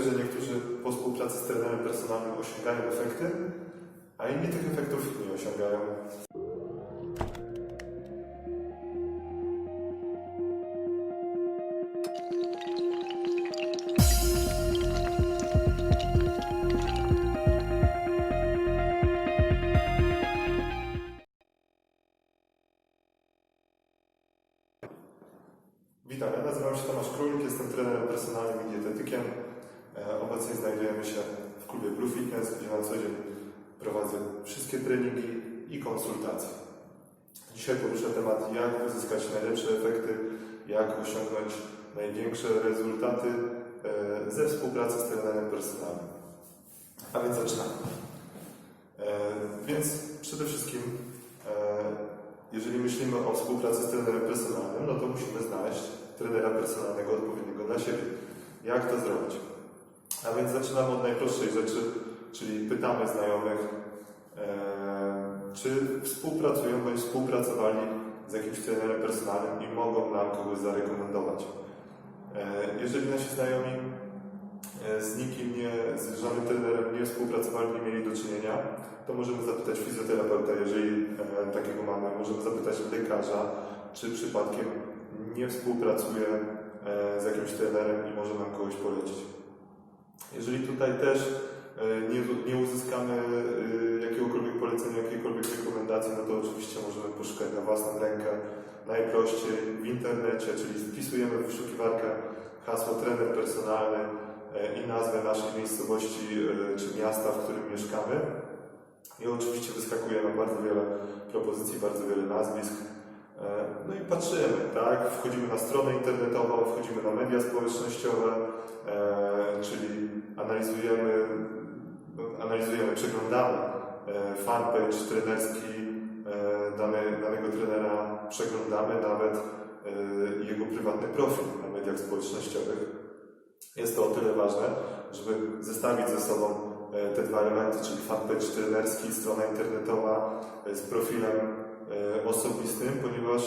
że niektórzy po współpracy z trenerem personalnym osiągają efekty, a inni tych efektów nie osiągają. Witam, ja nazywam się Tomasz Królik, jestem trenerem personalnym i dietetykiem. E, Obecnie znajdujemy się w klubie Blue Fitness, gdzie na co dzień prowadzę wszystkie treningi i konsultacje. Dzisiaj poruszę temat, jak uzyskać najlepsze efekty, jak osiągnąć największe rezultaty e, ze współpracy z trenerem personalnym. A więc zaczynamy. E, Więc przede wszystkim jeżeli myślimy o współpracy z trenerem personalnym, no to musimy znaleźć trenera personalnego odpowiedniego dla siebie. Jak to zrobić? A więc zaczynamy od najprostszej rzeczy, czyli pytamy znajomych, e, czy współpracują bądź współpracowali z jakimś trenerem personalnym i mogą nam kogoś zarekomendować. E, jeżeli nasi znajomi e, z nikim nie, z żadnym trenerem nie współpracowali, nie mieli do czynienia, to możemy zapytać fizjoterapeuta, jeżeli e, takiego mamy, możemy zapytać lekarza, czy przypadkiem nie współpracuje e, z jakimś trenerem i może nam kogoś polecić. Jeżeli tutaj też e, nie, nie uzyskamy e, jakiegokolwiek polecenia, jakiejkolwiek rekomendacji, no to oczywiście możemy poszukać na własną rękę, najprościej w internecie, czyli wpisujemy w wyszukiwarkę hasło trener personalny e, i nazwę naszej miejscowości czy miasta, w którym mieszkamy. I oczywiście wyskakuje nam bardzo wiele propozycji, bardzo wiele nazwisk. E, No i patrzymy, tak? Wchodzimy na stronę internetową, wchodzimy na media społecznościowe, e, czyli analizujemy, analizujemy, przeglądamy e, fanpage trenerski dane, danego trenera, przeglądamy nawet jego prywatny profil na mediach społecznościowych. Jest to o tyle ważne, żeby zestawić ze sobą te dwa elementy, czyli fanpage trenerski, strona internetowa z profilem osobistym, ponieważ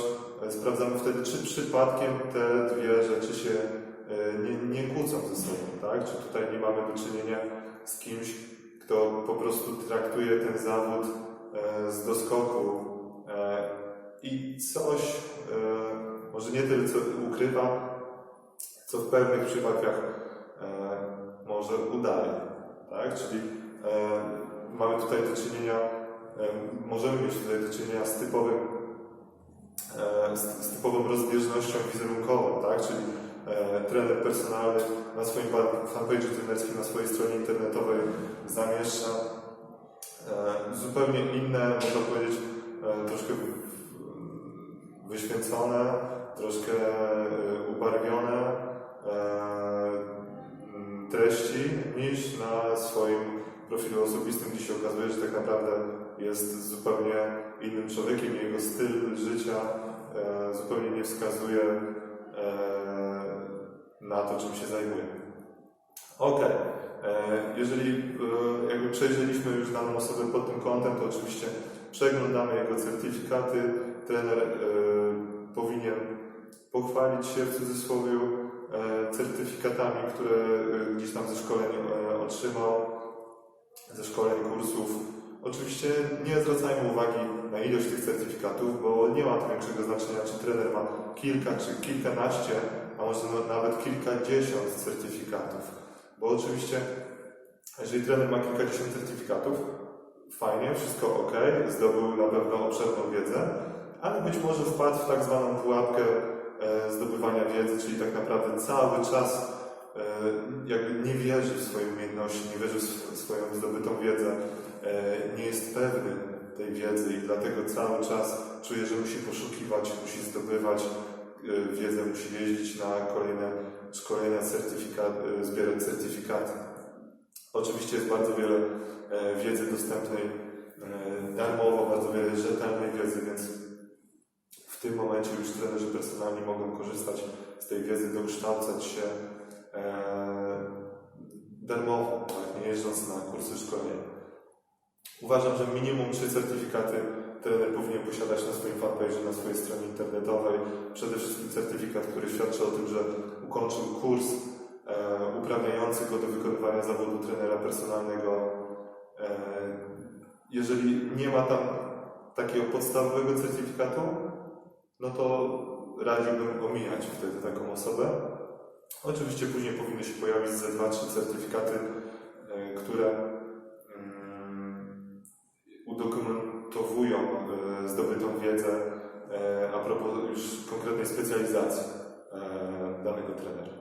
e, sprawdzamy wtedy, czy przypadkiem te dwie rzeczy się e, nie, nie kłócą ze sobą, tak? Czy tutaj nie mamy do czynienia z kimś, kto po prostu traktuje ten zawód e, z doskoku e, i coś, e, może nie tyle co ukrywa, co w pewnych przypadkach e, może udaje. Tak? Czyli e, mamy tutaj do czynienia, e, możemy mieć tutaj do czynienia z typowym e, z, typową rozbieżnością wizerunkową, tak? czyli e, trener personalny na swoim fan- fanpage'u trenerskim, na swojej stronie internetowej zamieszcza e, zupełnie inne, można powiedzieć, troszkę wyświęcone, troszkę ubarwione treści niż na swoim profilu osobistym, gdzie się okazuje, że tak naprawdę jest zupełnie innym człowiekiem jego styl życia e, zupełnie nie wskazuje e, na to, czym się zajmuje. Ok, jeżeli e, jakby przejrzeliśmy już daną osobę pod tym kątem, to oczywiście przeglądamy jego certyfikaty. Trener e, powinien pochwalić się w cudzysłowie e, certyfikatami, które e, gdzieś tam ze szkoleń e, otrzymał, ze szkoleń, kursów. Oczywiście nie zwracajmy uwagi na ilość tych certyfikatów, bo nie ma to większego znaczenia, czy trener ma kilka czy kilkanaście, a może no- nawet kilkadziesiąt certyfikatów. Bo oczywiście, jeżeli trener ma kilkadziesiąt certyfikatów, fajnie, wszystko ok, zdobył na pewno obszerną wiedzę, ale być może wpadł w tak zwaną pułapkę e, zdobywania wiedzy, czyli tak naprawdę cały czas jakby nie wierzy w swoje umiejętności, nie wierzy w sw- swoją zdobytą wiedzę, e, nie jest pewny tej wiedzy i dlatego cały czas czuje, że musi poszukiwać, musi zdobywać e, wiedzę, musi jeździć na kolejne szkolenia, certyfikat, e, zbierać certyfikaty. Oczywiście jest bardzo wiele e, wiedzy dostępnej e, darmowo, bardzo wiele rzetelnej wiedzy, więc w tym momencie już trenerzy personalni mogą korzystać z tej wiedzy, dokształcać się e, darmowo, tak, nie jeżdżąc na kursy szkolenia. Uważam, że minimum trzy certyfikaty trener powinien posiadać na swoim fanpage'u, na swojej stronie internetowej. Przede wszystkim certyfikat, który świadczy o tym, że ukończył kurs e, uprawniający go do wykonywania zawodu trenera personalnego. E, jeżeli nie ma tam takiego podstawowego certyfikatu, no to radziłbym omijać wtedy taką osobę. Oczywiście później powinny się pojawić ze dwa, trzy certyfikaty, e, które mm, udokumentowują e, zdobytą wiedzę e, a propos już konkretnej specjalizacji danego trenera.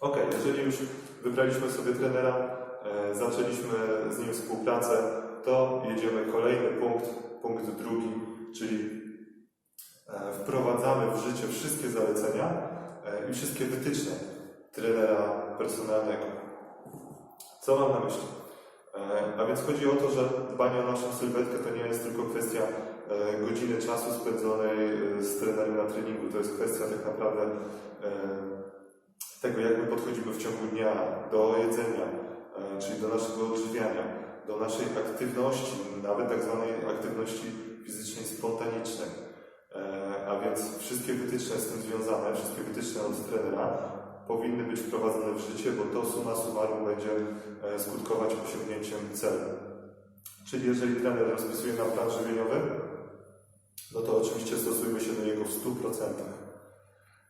Ok, jeżeli już wybraliśmy sobie trenera, zaczęliśmy z nim współpracę, to jedziemy kolejny punkt, punkt drugi, czyli wprowadzamy w życie wszystkie zalecenia i wszystkie wytyczne trenera personalnego. Co mam na myśli? E, A więc chodzi o to, że dbanie o naszą sylwetkę to nie jest tylko kwestia e, godziny czasu spędzonej e, z trenerem na treningu. To jest kwestia tak naprawdę e, tego, jak my podchodzimy w ciągu dnia do jedzenia, e, czyli do naszego odżywiania, do naszej aktywności, nawet tak zwanej aktywności fizycznej spontanicznej. A więc wszystkie wytyczne z tym związane, wszystkie wytyczne od trenera powinny być wprowadzone w życie, bo to suma summarum będzie e, skutkować osiągnięciem celu. Czyli jeżeli trener rozpisuje nam plan żywieniowy, no to oczywiście stosujmy się do niego w 100%.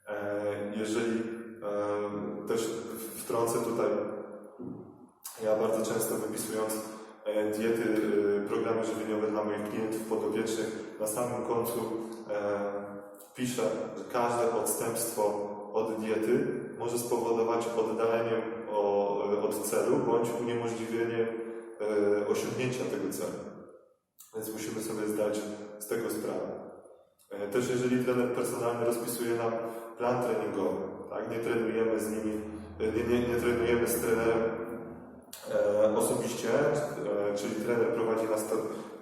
E, Jeżeli e, też wtrącę tutaj, ja bardzo często wypisując diety, e, programy żywieniowe dla moich klientów podopiecznych, na samym końcu e, piszę, że każde odstępstwo od diety może spowodować oddalenie od celu bądź uniemożliwienie e, osiągnięcia tego celu. Więc musimy sobie zdać z tego sprawę. E, Też jeżeli trener personalny rozpisuje nam plan treningowy, tak, nie trenujemy z nimi, e, nie, nie, nie trenujemy z trenerem e, osobiście, e, czyli trener prowadzi nas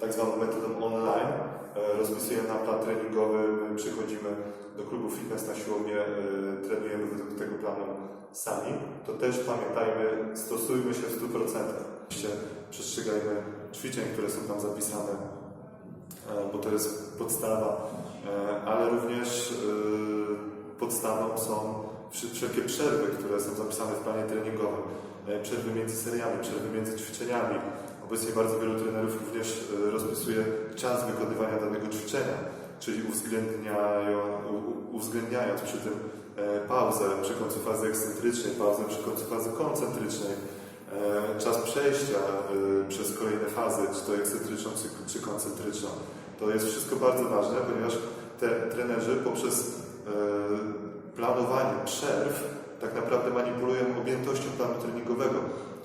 tak zwaną metodą online, e, rozpisuje nam plan treningowy, my przychodzimy do klubu fitness na siłownię, e, trenujemy według tego planu sami, to też pamiętajmy, stosujmy się w 100%. Oczywiście przestrzegajmy ćwiczeń, które są tam zapisane, e, bo to jest podstawa, e, ale również e, podstawą są wszelkie przerwy, które są zapisane w planie treningowym. E, Przerwy między seriami, przerwy między ćwiczeniami. Obecnie bardzo wielu trenerów również e, rozpisuje czas wykonywania danego ćwiczenia, czyli uwzględniając przy tym e, pauzę przy końcu fazy ekscentrycznej, pauzę przy końcu fazy koncentrycznej, czas przejścia przez kolejne fazy, czy to ekscentryczną, czy, koncentryczną. To jest wszystko bardzo ważne, ponieważ te trenerzy poprzez planowanie przerw tak naprawdę manipulują objętością planu treningowego.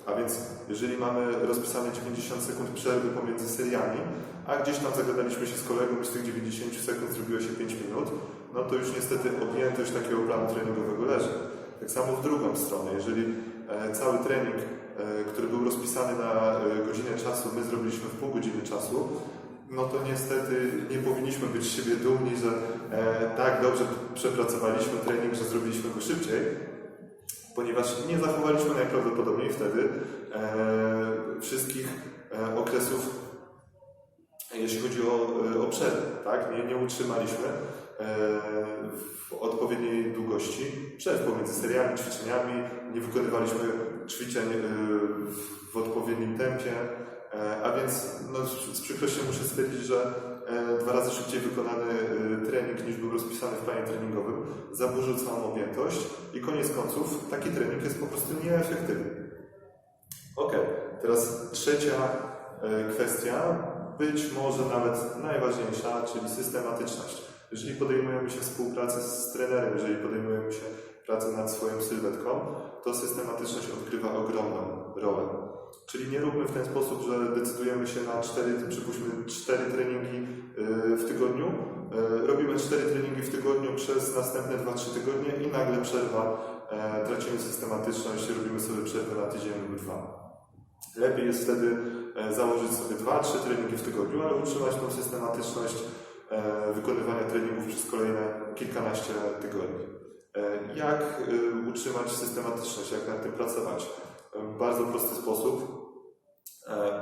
A więc jeżeli mamy rozpisane 90 sekund przerwy pomiędzy seriami, a gdzieś tam zagadaliśmy się z kolegą i z tych 90 sekund zrobiło się 5 minut, no to już niestety objętość takiego planu treningowego leży. Tak samo w drugą stronę, jeżeli e, cały trening, e, który był rozpisany na e, godzinę czasu, my zrobiliśmy w pół godziny czasu, no to niestety nie powinniśmy być z siebie dumni, że tak dobrze przepracowaliśmy trening, że zrobiliśmy go szybciej, ponieważ nie zachowaliśmy najprawdopodobniej wtedy e, wszystkich e, okresów, jeśli chodzi o, e, tak? Nie, nie utrzymaliśmy e, w odpowiedniej długości przerw pomiędzy seriami, ćwiczeniami, nie wykonywaliśmy ćwiczeń e, w, odpowiednim tempie, e, a więc no, z przykrością muszę stwierdzić, że dwa razy szybciej wykonany e, trening niż był rozpisany w planie treningowym zaburzył całą objętość i koniec końców taki trening jest po prostu nieefektywny. Ok, teraz trzecia e, kwestia, być może nawet najważniejsza, czyli systematyczność. Jeżeli podejmujemy się współpracy z trenerem, jeżeli podejmujemy się pracy nad swoją sylwetką, to systematyczność odgrywa ogromną rolę. Czyli nie róbmy w ten sposób, że decydujemy się na cztery, przypuśćmy cztery treningi y, w tygodniu, y, robimy cztery treningi w tygodniu przez następne 2-3 tygodnie i nagle przerwa, e, tracimy systematyczność, robimy sobie przerwę na tydzień lub dwa. Lepiej jest wtedy e, założyć sobie 2-3 treningi w tygodniu, ale utrzymać tą systematyczność e, wykonywania treningów przez kolejne kilkanaście tygodni. Jak e, utrzymać systematyczność, jak nad tym pracować? W bardzo prosty sposób. E,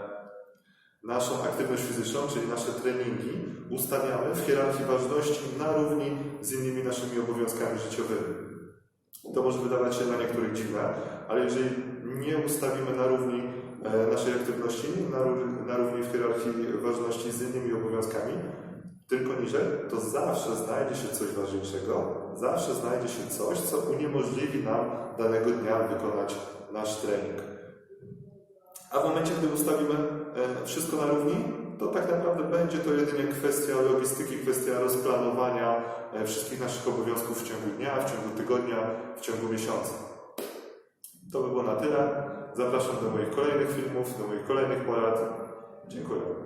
Naszą aktywność fizyczną, czyli nasze treningi, ustawiamy w hierarchii ważności na równi z innymi naszymi obowiązkami życiowymi. To może wydawać się dla niektórych dziwne, ale jeżeli nie ustawimy na równi e, naszej aktywności, na, ró- na równi w hierarchii ważności z innymi obowiązkami, tylko niżej, to zawsze znajdzie się coś ważniejszego, zawsze znajdzie się coś, co uniemożliwi nam danego dnia wykonać nasz trening. A w momencie, gdy ustawimy e, wszystko na równi, to tak naprawdę będzie to jedynie kwestia logistyki, kwestia rozplanowania e, wszystkich naszych obowiązków w ciągu dnia, w ciągu tygodnia, w ciągu miesiąca. To by było na tyle. Zapraszam do moich kolejnych filmów, do moich kolejnych porad. Dziękuję.